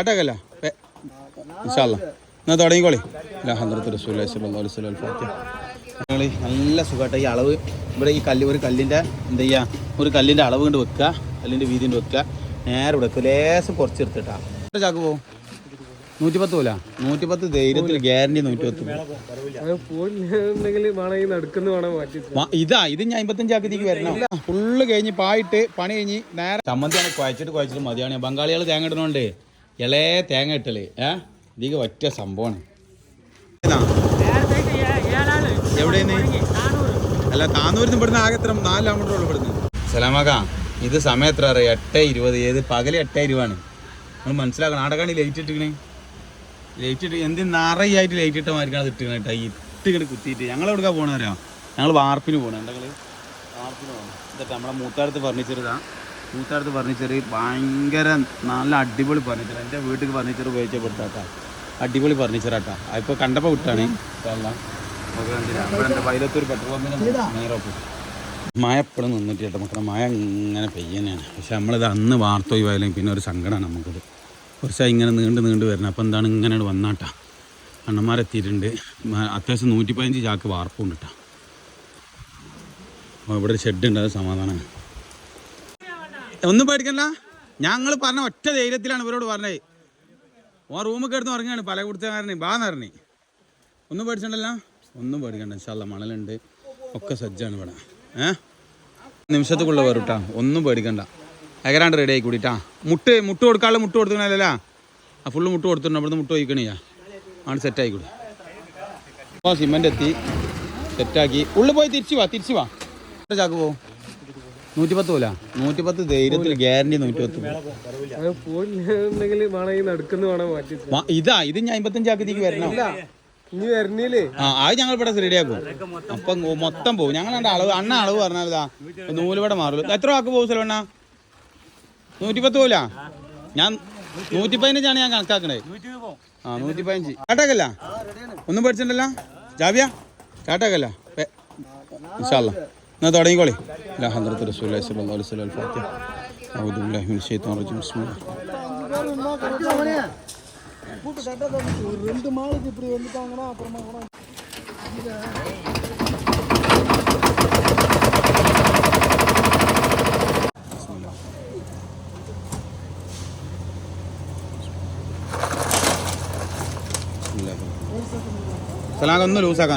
സ്റ്റാർട്ടാക്കല്ല വിശാല എന്നാ തുടങ്ങിക്കോളി. ഹന്ദ്രത്ത് അലൈഹി ഫാത്തിഹ. ഞങ്ങൾ നല്ല സുഖമായിട്ട് ഈ അളവ് ഇവിടെ ഈ കല്ല് ഒരു കല്ലിന്റെ എന്താ ചെയ്യുക ഒരു കല്ലിന്റെ അളവ് കൊണ്ട് വെക്കുക കല്ലിന്റെ വീതി കൊണ്ട് വെക്കുക. നേരെ ഇവിടെ വെക്കുക ലേശം കുറച്ചെടുത്തിട്ടാ. എത്ര ചാക്ക് പോവും? നൂറ്റിപ്പത്ത് പോലെ നൂറ്റിപ്പത്ത് ധൈര്യത്തിൽ ഗ്യാരണ്ടി നൂറ്റിപ്പത്ത് പത്ത് ഇതാ ഇത് ഞാൻ അമ്പത്തഞ്ചാക്കത്തേക്ക് വരണം. ഫുള്ള് കഴിഞ്ഞ് പായിട്ട് പണി കഴിഞ്ഞ് നേരെ ചമ്മന്തിയാണ് കുഴച്ചിട്ട് കുഴച്ചിട്ട് മതിയാണ്. ബംഗാളികൾ തേങ്ങ ഇടണോണ്ട് ഇളേ തേങ്ങ ഇട്ടൽ. ഏ? ഇതിക്ക് ഒറ്റ സംഭവമാണ് എവിടെയെന്ന് അല്ല താന്നൂരിന്ന് ഇവിടുന്ന് ആകെ എത്ര? നാല് കിലോമീറ്റർ ഉള്ളു ഇവിടുന്ന്. സലാമക്ക ഇത് സമയം എത്ര അറിയാം? എട്ട് ഇരുപത്. ഏത് പകൽ എട്ട് ഇരുപതാണ്. നമ്മൾ മനസ്സിലാക്കണം. ആടക്കാണ് ലൈറ്റ് ഇട്ടിക്കണേ ലൈറ്റ് ഇട്ട് എന്ത് നിറയായിട്ട് ലൈറ്റ് ഇട്ട മാതിരിക്കാണ് അത് ഇട്ടിക്കണ കേട്ടോ. ഈ ഇട്ടിങ്ങനെ കുത്തിയിട്ട്. ഞങ്ങൾ എവിടെക്കാ പോകണമെന്നറിയാം അറിയാം? ഞങ്ങൾ വാർപ്പിന് പോകണം എന്താ വാർപ്പിന് പോകണം എന്നിട്ട് നമ്മുടെ മൂത്താടത്ത് ഫർണിച്ചർ ഇതാ. മൂത്താടത്ത് ഫർണിച്ചർ ഭയങ്കര നല്ല അടിപൊളി ഫർണിച്ചർ. എന്റെ വീട്ടിൽ ഫർണിച്ചർ ഉപയോഗിച്ചപ്പെടുത്താട്ടാ. അടിപൊളി ഫർണിച്ചർ ആട്ടാ. അതിപ്പോൾ കണ്ടപ്പോൾ വിട്ടാണ്. വൈലത്തൂർ പെട്രോൾ പമ്പിന് മഴ എപ്പോഴും നിന്നിട്ട് കേട്ടോ മക്കളെ. മഴ ഇങ്ങനെ പെയ്യനെയാണ് പക്ഷെ നമ്മളിത് അന്ന് വാർത്ത പോയാലും പിന്നെ ഒരു സങ്കടമാണ് നമുക്കത്. കുറച്ചായി ഇങ്ങനെ നീണ്ട് നീണ്ട് വരുന്നത് അപ്പോൾ എന്താണ് ഇങ്ങനെ വന്നാട്ടാ. അണ്ണന്മാരെത്തിയിട്ടുണ്ട്. അത്യാവശ്യം നൂറ്റി പതിനഞ്ച് ചാക്ക് വാർപ്പുണ്ട് കേട്ടോ അപ്പോൾ ഇവിടെ ഒരു ഷെഡ് ഉണ്ട്. അത് സമാധാനമാണ് ഒന്നും പേടിക്കണ്ട. ഞങ്ങൾ പറഞ്ഞ ഒറ്റ ധൈര്യത്തിലാണ് ഇവരോട് പറഞ്ഞത്. ഓ റൂമ് കിടന്ന് ഉറങ്ങുകയാണ് പല കൊടുത്തകാരനെ ബാന്ന് ഒന്നും പേടിച്ചിട്ടല്ല ഒന്നും പേടിക്കണ്ട. ഇൻഷാല്ല മണലുണ്ട്. ഒക്കെ സജ്ജാണ് ഇവിടെ. ഏ? നിമിഷത്തുക്കുള്ള വരും കേട്ടാ ഒന്നും പേടിക്കണ്ട. എകരാണ്ട് റെഡി ആയി കൂടിട്ടാ. മുട്ട് മുട്ട് കൊടുക്കാനുള്ള മുട്ട് കൊടുക്കണല്ല ആ ഫുള്ള് മുട്ട് കൊടുത്തിട്ടുണ്ട്. അവിടുന്ന് മുട്ട് വയ്ക്കണിയാ ആണ് സെറ്റ് ആയിക്കൂടി. അപ്പോൾ സിമെന്റ് എത്തി. സെറ്റാക്കി ഉള്ളിൽ പോയി തിരിച്ചു വാ തിരിച്ചു വാ. ചാക്ക് പോവും. നൂറ്റിപ്പത്ത് പോലെ? നൂറ്റിപ്പത്ത് ധൈര്യത്തിൽ ഗ്യാരണ്ടി നൂറ്റിപ്പത്ത്. നടുക്കുന്ന വേണം മാറ്റി ഇതാ ഇത് ഞാൻ അമ്പത്തഞ്ചാക്കത്തേക്ക് വരണം? ഇനി വരണില്ലേ? ആ അത് ഞങ്ങൾ ഇവിടെ റെഡിയാക്കും അപ്പം മൊത്തം പോകും ഞങ്ങൾ എന്റെ അളവ് അണ്ണ അളവ് പറഞ്ഞാൽ നൂൽ നൂലിവിടെ മാറുള്ളൂ എത്ര വാക്ക് പോകും സെലവണ്ണ നൂറ്റിപ്പത്ത് പോലാ? ഞാൻ നൂറ്റി പതിനഞ്ചാണ് ഞാൻ കണക്കാക്കണേ. ആ നൂറ്റി പതിനഞ്ച് കാട്ടാക്കല്ല? ഒന്നും പഠിച്ചിട്ടുണ്ടല്ലോ ജാവ്യ ചാട്ടാക്കല്ല ഇൻഷാല്ല എന്നാ തുടങ്ങിക്കോളി. അലഹദ്രത്ത് റസൂലി സ്വല്ലാ അലൈഹി റജീം.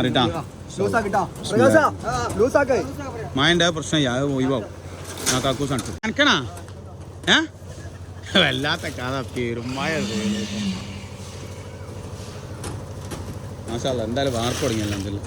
റിട്ടാ. ലൂസാക്കിട്ടാ ലൂസാക്കേ. മായന്റെ പ്രശ്നം അത് ഒഴിവാവും. ആ കണ്ടു നനക്കണാ ഏ? വല്ലാത്ത കഥ പെരുമായ മാഷാല്ല എന്തായാലും വാർപ്പ് തുടങ്ങിയല്ലോ എന്തെല്ലാം.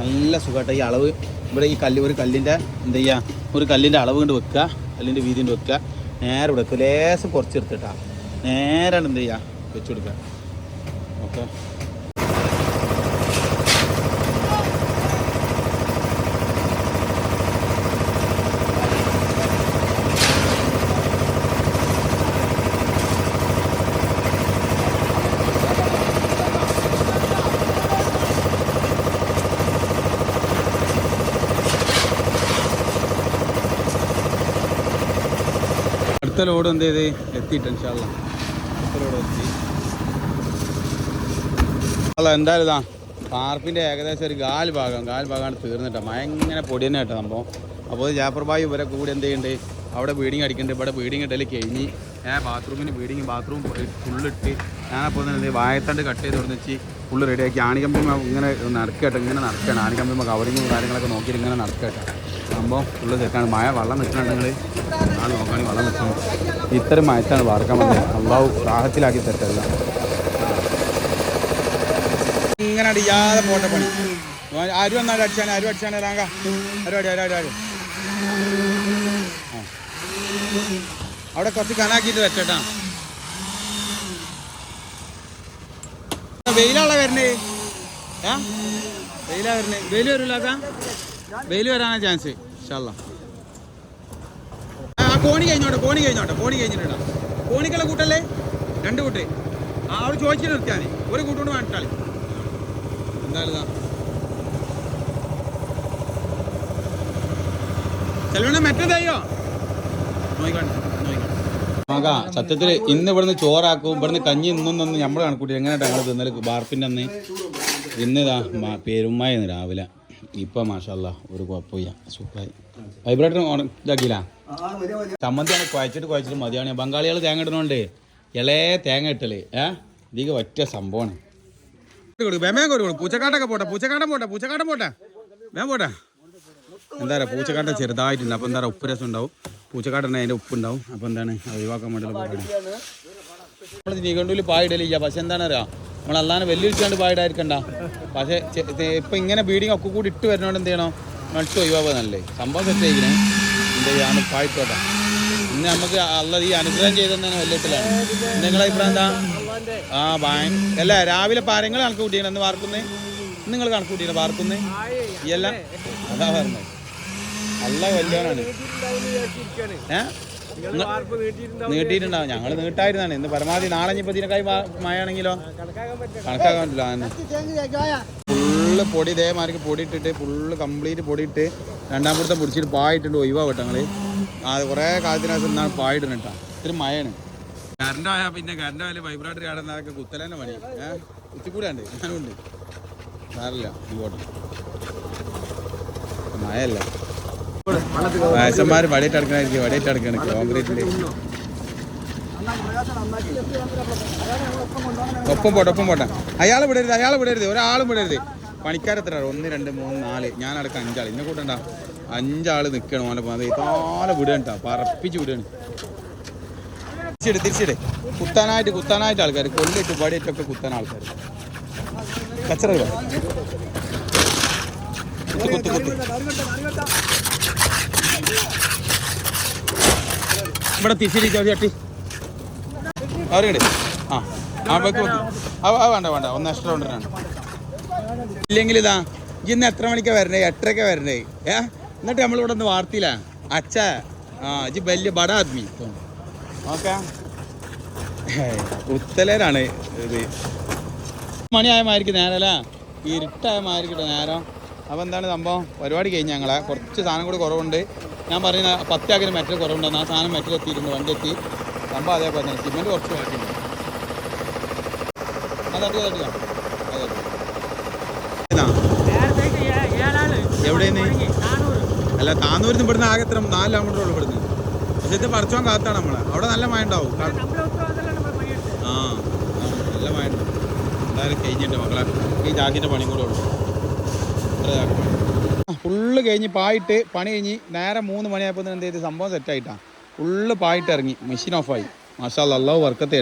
നല്ല സുഖമായിട്ട് ഈ അളവ് ഇവിടെ ഈ കല്ല് ഒരു കല്ലിന്റെ എന്താ ചെയ്യുക ഒരു കല്ലിന്റെ അളവ് കൊണ്ട് വെക്കുക കല്ലിന്റെ വീതി കൊണ്ട് വെക്കുക. നേരെ ഇവിടെ ലേശം കുറച്ചെടുത്തിട്ടാ. നേരാണ് എന്ത് ചെയ്യുക വെച്ചു കൊടുക്കുക ഓക്കെ. അടുത്ത ലോഡ് എന്ത് ചെയ്ത്? എത്തിയിട്ട് ഇൻഷാല്ല അടുത്ത ലോഡ് എത്തി. അല്ല എന്തായാലും ഇതാ പാർപ്പിന്റെ ഏകദേശം ഒരു കാൽ ഭാഗം കാൽ ഭാഗമാണ് തീർന്നിട്ട്. ഭയങ്കര പൊടി തന്നെ കേട്ടോ സംഭവം. അപ്പോൾ ജാഫർ ഇവരെ കൂടെ എന്ത് ചെയ്യുന്നുണ്ട് അവിടെ ബീഡിങ് അടിക്കുന്നുണ്ട് ഇവിടെ ബീഡിങ് ഇടയിൽ കഴിഞ്ഞ് ഞാൻ ബാത്റൂമിന് ബീഡിങ് ബാത്റൂം ഫുള്ളിട്ട് ഞാനപ്പോൾ വായത്തണ്ട് കട്ട് ചെയ്ത് കൊടുത്ത് ഫുള്ള് റെഡിയാക്കി ആണികമ്പിമ ഇങ്ങനെ നടക്കട്ടെ. ഇങ്ങനെ നടക്കുകയാണ് ആണികമ്പിമ കവറിങ്ങും കാര്യങ്ങളൊക്കെ നോക്കിയിട്ട് ഇങ്ങനെ നടക്കട്ടെ. സംഭവം ഫുള്ള് സെറ്റാണ് മഴ വെള്ളം നിൽക്കുന്നുണ്ടെങ്കിൽ ആ നോക്കുകയാണെങ്കിൽ വെള്ളം നിൽക്കണം ഇത്തരം മയത്താണ് വാർക്കാൻ വന്നത്. അള്ളാഹു ദാഹത്തിലാക്കി തെറ്റല്ല ഇങ്ങനെ അടിയാതെ പോട്ടെ പണി. ആരും വന്നാൽ അടിച്ചാണ് ആരും അടിച്ചാണ് റാങ്ക ആരും അടി ആരും ആരും അവിടെ കുറച്ച് കനാക്കിയിട്ട് വെച്ചേട്ടാ. വെയിലാണ് വരണേ? ഏ? വെയിലാ വരണേ. വെയിൽ വരില്ല വെയിൽ വരാനാ ചാൻസ് ഇഷ്ടമല്ല ആ കോണി കഴിഞ്ഞോട്ടെ കോണി കഴിഞ്ഞോട്ടെ കോണി കഴിഞ്ഞിട്ടുണ്ടോ? കോണിക്കുള്ള കൂട്ടല്ലേ? രണ്ട് കൂട്ടി ആ അവിടെ ചോദിച്ചിട്ട് നിർത്തിയാൽ ഒരു കൂട്ടുകൊണ്ട് വേണ്ടിട്ടാളി എന്തായാലും ചെലവണ്ണ മെറ്റതായോ നോയിക്കാണ്ട് നോയിക്കോട്ടെ. നോക്കാം സത്യത്തിൽ ഇന്ന് ഇവിടുന്ന് ചോറാക്കും ഇവിടുന്ന് കഞ്ഞി ഇന്നൊന്നും നമ്മൾ കണക്കൂട്ടി. എങ്ങനെയാ ഞങ്ങൾ തിന്നൽ? ബാർപ്പിന്റെ അന്ന് ഇന്ന് ഇതാ മാ- പെരുമഴന്ന് രാവിലെ. ഇപ്പം മാഷല്ല ഒരു കുഴപ്പമില്ല. സൂപ്പറായി വൈബ്രേറ്റർ ഇതാക്കിയില്ല? ചമ്മന്തിയാണ് കുഴച്ചിട്ട് കുഴച്ചിട്ട് മതിയാണ് ബംഗാളികൾ തേങ്ങ ഇടണോണ്ട് ഇളേ തേങ്ങ ഇട്ടൽ. ഏ? ഇതിക്ക് ഒറ്റ സംഭവമാണ്. പൂച്ചക്കാട്ടൊക്കെ പോട്ടെ പൂച്ചക്കാട്ടം പോട്ടെ പൂച്ചക്കാട്ടം പോട്ടെ. വേം പോട്ടെ. എന്താ പറയുക പൂച്ചക്കാട്ടം ചെറുതായിട്ടുണ്ട്. അപ്പൊ എന്താ പറയുക ഉപ്പ് രസം ഉണ്ടാവും. പൂച്ചക്കാട്ടൻ അതിന്റെ ഉപ്പുണ്ടാവും. അപ്പോൾ എന്താണ്? ഒഴിവാക്കാൻ വേണ്ടിയുള്ള നമ്മൾ നീകണ്ടൂൽ പായിടലില്ല പക്ഷെ എന്താണ് അറിയാം നമ്മൾ അല്ലാതെ വെല്ലുവിളിച്ചാണ്ട് പായിടായിരിക്കണ്ട പക്ഷേ ഇപ്പം ഇങ്ങനെ ബീഡിങ് ഒക്കെ കൂടി ഇട്ട് വരുന്നോണ്ട് എന്ത് ചെയ്യണം? നട്ട് ഒഴിവാക്കുക നല്ലേ? സംഭവം സെറ്റ് ചെയ്യിക്കണേ എന്ത് ചെയ്യാണ്ട് പായിട്ടോട്ടെ ഇന്ന് നമുക്ക് അല്ല ഈ അനുഗ്രഹം ചെയ്തെന്നാണ് വെല്ലിട്ടിലാണ് നിങ്ങളെ അഭിപ്രായം എന്താ? ആ ഭയ അല്ല രാവിലെ പാരങ്ങൾ കണക്ക് കൂട്ടിയാണ് എന്ന് വാർക്കുന്നേ നിങ്ങൾ കണക്ക് കൂട്ടിയാണ് വാർക്കുന്നേ ഈ എല്ലാം അതാ പറഞ്ഞത്. അല്ല കല്യാണമാണ് നീട്ടിയിട്ടുണ്ടാവും. ഞങ്ങൾ നീട്ടായിരുന്നാണ്. ഇന്ന് പരമാവധി നാളെ ഇനിയിപ്പോൾ ഇതിനേക്കായി മഴയാണെങ്കിലോ കണക്കാക്കാൻ പറ്റില്ല. ഫുള്ള് പൊടി ഇതേമാർക്ക് പൊടി ഇട്ടിട്ട് ഫുള്ള് കംപ്ലീറ്റ് പൊടി ഇട്ട് രണ്ടാം പുറത്തെ പിടിച്ചിട്ട് പായിട്ടുണ്ട്. ഒഴിവാ ഞങ്ങൾ. ആ കുറേ കാലത്തിനകത്ത് നിന്നാണ് പായിടുന്നത് കേട്ടോ. ഇത്തിരി മഴയാണ്. കറണ്ട് ആയാൽ പിന്നെ കറണ്ട് ആയാലും വൈബ്രേറ്റർ ആടുന്നതൊക്കെ കുത്തലന്നെ പണി. ഏഹ് കുത്തിക്കൂടാണ്ട് ഞാനുണ്ട് സാറില്ല ഇങ്ങോട്ട്. മഴയല്ലേ? വയസ്സന്മാർ വടിയിട്ട് അടക്കണായിരിക്കും വടിയിട്ട് അടക്കണം കോൺക്രീറ്റിൽ ഒപ്പം പോട്ടെ ഒപ്പം പോട്ടെ. അയാൾ വിടരുത് അയാൾ വിടരുത് ഒരാളും വിടരുത്. പണിക്കാരെത്ര ഒന്ന് രണ്ട് മൂന്ന് നാല്. ഞാൻ അടക്കം അഞ്ചാൾ ഇന്നെ കൂട്ടണ്ട. അഞ്ചാൾ നിൽക്കണം ഓനെ പോകുന്നത് ഇതാലെ വിടണ്ട പറപ്പിച്ച് വിടണം. തിരിച്ചിട് തിരിച്ചിട്. കുത്താനായിട്ട് കുത്താനായിട്ട് ആൾക്കാർ കൊല്ലിട്ട് പടിയിട്ടൊക്കെ കുത്താൻ ആൾക്കാർ കച്ചറ. കുത്ത് കുത്ത് കുത്ത്. ഇവിടെ തിരിച്ചിട്ട് ചട്ടി അവരുടെ ആ ആ ആ വേണ്ട വേണ്ട. ഒന്ന് എക്സ്ട്രാ ഇല്ലെങ്കിൽ ഇതാ ഇന്ന് എത്ര മണിക്കാ വരണേ? എട്ടരക്കാ വരണേ? ഏ? എന്നിട്ട് നമ്മളിവിടെ ഒന്ന് വാർത്തയില്ല അച്ഛ ആ ഇജ് വലിയ ബട ആദ്മി. ഓക്കെ. ഉത്തലേരാണ് ഇത്. മണിയായ മാതിരിക്ക് നേരല്ല ഇരുട്ടായ നേരം. അപ്പോൾ എന്താണ് സംഭവം? പരിപാടി കഴിഞ്ഞ് ഞങ്ങളെ. കുറച്ച് സാധനം കൂടി കുറവുണ്ട്. ഞാൻ പറയുന്ന പത്താക്കിന് മെറ്റൽ കുറവുണ്ടെന്ന് ആ സാധനം മെറ്റൽ എത്തിയിരുന്നു വണ്ടി എത്തി സംഭവം അതേപോലെ തന്നെ സിമെന്റ് കുറച്ച് ബാക്കിയുണ്ട് അത് തട്ടുക തട്ടുക അതെ അല്ല താന്നൂരിന്ന് ഇവിടുന്ന് ആകെ എത്ര നാല് കിലോമീറ്റർ ഉള്ളു ഇവിടുന്ന്. പക്ഷെ ഇത് പറിച്ചോൻ കാത്താണ് നമ്മളെ. അവിടെ നല്ല മഴ ഉണ്ടാവും. ആ നല്ല മഴ ഉണ്ടാവും. എന്തായാലും കഴിഞ്ഞിട്ട് മക്കളെ ഈ ജാക്കിന്റെ പണി കൂടെ ഉള്ളു. ഫുള്ള് കഴിഞ്ഞ് പായിട്ട് പണി കഴിഞ്ഞ് നേരെ മൂന്ന് മണിയായപ്പോൾ എന്ത് ചെയ്ത്? സംഭവം സെറ്റായിട്ടാണ് ഫുള്ള് പായിട്ട് ഇറങ്ങി. മെഷീൻ ഓഫായി മാഷാ അള്ളാഹു വർക്കത്തെ